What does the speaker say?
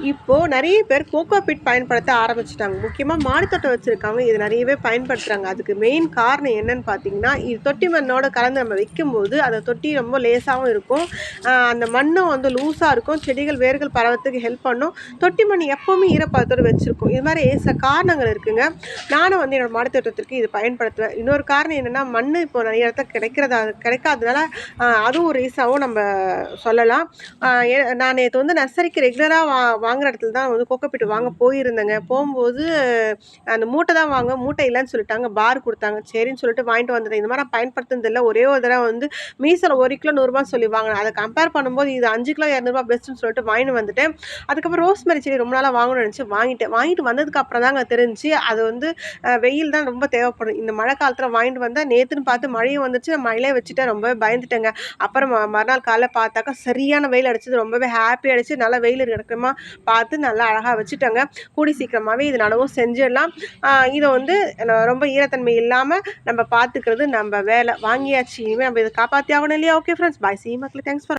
இப்போது நிறைய பேர் கோகோ பிட் பயன்படுத்த ஆரம்பிச்சிட்டாங்க. முக்கியமாக மாடித்தோட்டம் வச்சுருக்காங்க இது நிறையவே பயன்படுத்துகிறாங்க அதுக்கு மெயின் காரணம் என்னன்னு பார்த்தீங்கன்னா இது தொட்டி மண்ணோட கலந்து நம்ம வைக்கும்போது அந்த தொட்டி ரொம்ப லேசாகவும் இருக்கும். அந்த மண்ணும் வந்து லூஸாக இருக்கும். செடிகள் வேர்கள் பரவத்துக்கு ஹெல்ப் பண்ணும். தொட்டி மண் எப்போவுமே ஈரப்பதத்தோடு வச்சுருக்கும். இது மாதிரி சில காரணங்கள் இருக்குங்க. நானும் வந்து என்னோடய மாடித்தோட்டத்திற்கு இது பயன்படுத்துவேன். இன்னொரு காரணம் என்னென்னா மண் இப்போ நிறைய இடத்துல கிடைக்கிறதா கிடைக்காதனால அதுவும் ஒரு ரீசாகவும் நம்ம சொல்லலாம். ஏ- நான் நேற்று வந்து நர்சரிக்கு ரெகுலராக வா வாங்குற இடத்துல தான் வந்து கோகோபிட் வாங்க போயிருந்தேங்க. போகும்போது அந்த மூட்டை தான் வாங்க மூட்டை இல்லைன்னு சொல்லிட்டாங்க. பார் கொடுத்தாங்க. சரின்னு சொல்லிட்டு வாங்கிட்டு வந்துட்டேன் இந்த மாதிரி நான் இல்லை. ஒரே ஒரு தடவை வந்து மீசல் ஒரு கிலோ நூறுரூபா சொல்லி வாங்கினேன். அதை கம்பேர் பண்ணும்போது இது அஞ்சு கிலோ இரநூறுபா பெஸ்ட்டுன்னு சொல்லிட்டு வாங்கிட்டு வந்துட்டேன். அதுக்கப்புறம் ரோஸ்மெரி செடி ரொம்ப நாளாக வாங்கணும்னு நினச்சி வாங்கிட்டேன். வாங்கிட்டு வந்ததுக்கு அப்புறம் தாங்க தெரிஞ்சு அது வந்து வெயில் தான் ரொம்ப தேவைப்படும். இந்த மழை காலத்தில் வாங்கிட்டு வந்தால் நேற்றுன்னு பார்த்து மழையும் வந்துச்சு. நான் மழையே வச்சுட்டேன். ரொம்பவே பயந்துட்டேங்க. அப்புறம் ம- மறுநாள் காலைல பார்த்தாக்கா சரியான வெயில் அடிச்சது. ரொம்பவே ஹாப்பி அடிச்சு நல்லா வெயில் இருக்கிறமா பார்த்து நல்லா அழகாக வச்சுட்டாங்க. கூடி சீக்கிரமாகவே இது நடவும் செஞ்சிடலாம். ஆஹ் இதை வந்து ரொம்ப ஈரத்தன்மை இல்லாமல் நம்ம பார்த்துக்கிறது நம்ம வேலை. வாங்கியாச்சு. இனிமேல் நம்ம இதை காப்பாற்றி ஆகணும் இல்லையா? ஓகே ஃப்ரெண்ட்ஸ் பாய் சி மக்கள். Thanks for